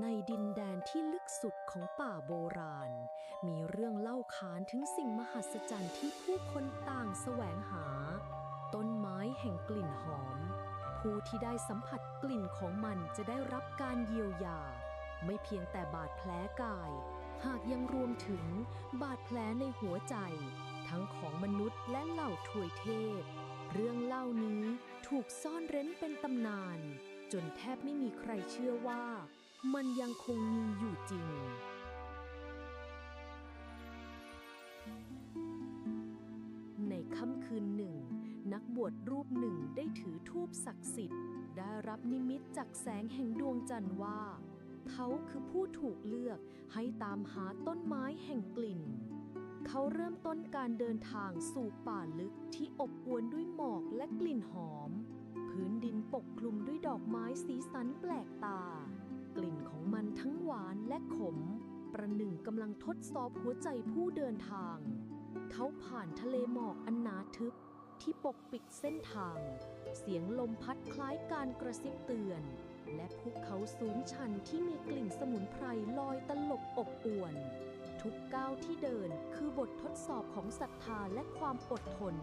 ในดินแดนที่ลึกสุดของป่าโบราณ มีเรื่องเล่าขานถึงสิ่งมหัศจรรย์ที่ผู้คนต่างแสวงหา ต้นไม้แห่งกลิ่นหอม ผู้ที่ได้สัมผัสกลิ่นของมันจะได้รับการเยียวยา ไม่เพียงแต่บาดแผลกาย หากยังรวมถึงบาดแผลในหัวใจ ทั้งของมนุษย์และเหล่าถวยเทพ เรื่องเล่านี้ถูกซ่อนเร้นเป็นตำนาน จนแทบไม่มีใครเชื่อว่า มันยังคงมีอยู่จริง ในค่ำคืนหนึ่ง นักบวชรูปหนึ่งได้ถือทูปศักดิ์สิทธิ์ ได้รับนิมิตจากแสงแห่งดวงจันทร์ว่า เขาคือผู้ถูกเลือกให้ตามหาต้นไม้แห่งกลิ่น เขาเริ่มต้นการเดินทางสู่ป่าลึกที่อบอวลด้วยหมอกและกลิ่นหอม พื้นดินปกคลุมด้วยดอกไม้สีสันแปลกตา กลิ่นของมันทั้งหวานและขม ประหนึ่งกำลังทดสอบหัวใจผู้เดินทาง เขาผ่านทะเลหมอกอันหนาทึบที่ปกปิดเส้นทาง เสียงลมพัดคล้ายการกระซิบเตือน และภูเขาสูงชันที่มีกลิ่นสมุนไพรลอยตลบอบอวน ทุกก้าวที่เดินคือบททดสอบของศรัทธาและความอดทน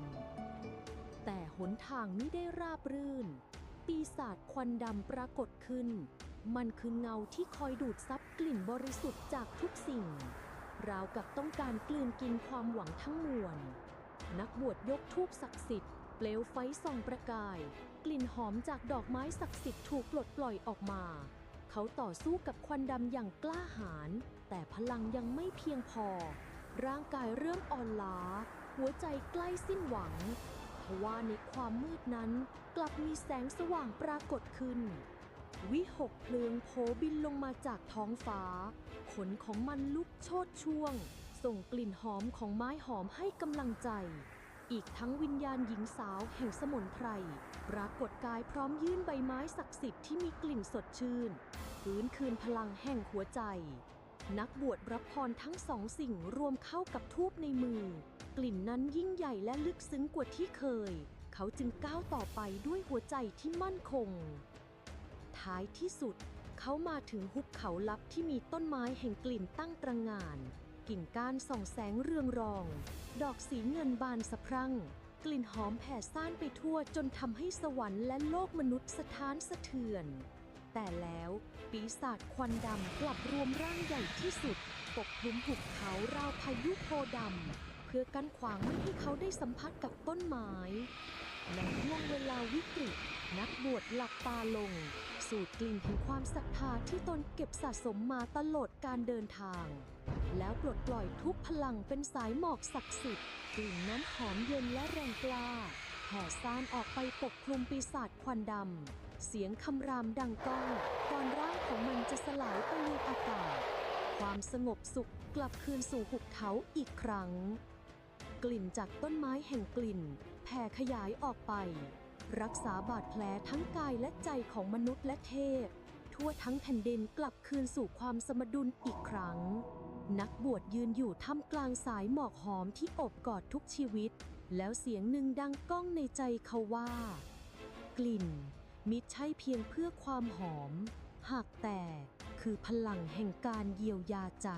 แต่หนทางไม่ได้ราบรื่น ปีศาจควันดำปรากฏขึ้น มันคือเงาที่คอยดูดซับกลิ่นบริสุทธิ์จากทุกสิ่ง ราวกับต้องการกลืนกินความหวังทั้งมวล นักบวชยกทูปศักดิ์สิทธิ์เปลวไฟส่องประกาย กลิ่นหอมจากดอกไม้ศักดิ์สิทธิ์ถูกปลดปล่อยออกมา เขาต่อสู้กับควันดำอย่างกล้าหาญแต่พลังยังไม่เพียงพอ ร่างกายเริ่มอ่อนล้า หัวใจใกล้สิ้นหวังทว่าในความมืดนั้นกลับมีแสงสว่างปรากฏขึ้น วิหกเพลิงโผบินลงมาจากท้องฟ้า ขนของมันลุกโชดช่วง ส่งกลิ่นหอมของไม้หอมให้กำลังใจ อีกทั้งวิญญาณหญิงสาวแห่งสมุนไพรปรากฏกายพร้อมยื่นใบไม้ศักดิ์สิทธิ์ที่มีกลิ่นสดชื่นฟื้นคืนพลังแห่งหัวใจ นักบวชรับพรทั้งสองสิ่งรวมเข้ากับทูบในมือ กลิ่นนั้นยิ่งใหญ่และลึกซึ้งกว่าที่เคย เขาจึงก้าวต่อไปด้วยหัวใจที่มั่นคง ท้ายที่สุด เขามาถึงหุบเขาลับที่มีต้นไม้แห่งกลิ่นตั้งตระหง่าน กิ่งก้านส่องแสงเรืองรอง ดอกสีเงินบานสะพรั่ง กลิ่นหอมแผ่ซ่านไปทั่วจนทำให้สวรรค์และโลกมนุษย์สะท้านสะเทือน แต่แล้วปีศาจควันดำกลับรวมร่างใหญ่ที่สุด ปกคลุมหุบเขาราวพายุโพดำเพื่อกั้นขวางไม่ให้เขาได้สัมผัสกับต้นไม้ ในห่วงเวลาวิกฤต นักบวชหลับตาลง สูดกลิ่นแห่งความศรัทธาที่ตนเก็บสะสมมาตลอดการเดินทาง แล้วปลดปล่อยทุกพลังเป็นสายหมอกศักดิ์สิทธิ์กลิ่นน้ำหอมเย็นและแรงกล้าแผ่ซ่านออกไปปกคลุมปีศาจควันดำ เสียงคำรามดังก้องก่อนร่างของมันจะสลายไปในอากาศ ความสงบสุขกลับคืนสู่หุบเขาอีกครั้ง กลิ่นจากต้นไม้แห่งกลิ่นแผ่ขยายออกไป รักษาบาดแผลทั้งกายและใจของมนุษย์และเทพ ทั่วทั้งแผ่นดินกลับคืนสู่ความสมดุลอีกครั้ง นักบวชยืนอยู่ท่ามกลางสายหมอกหอมที่อบกอดทุกชีวิต แล้วเสียงหนึ่งดังก้องในใจเขาว่า กลิ่น มิใช่เพียงเพื่อความหอม หากแต่คือพลังแห่งการเยียวยาใจ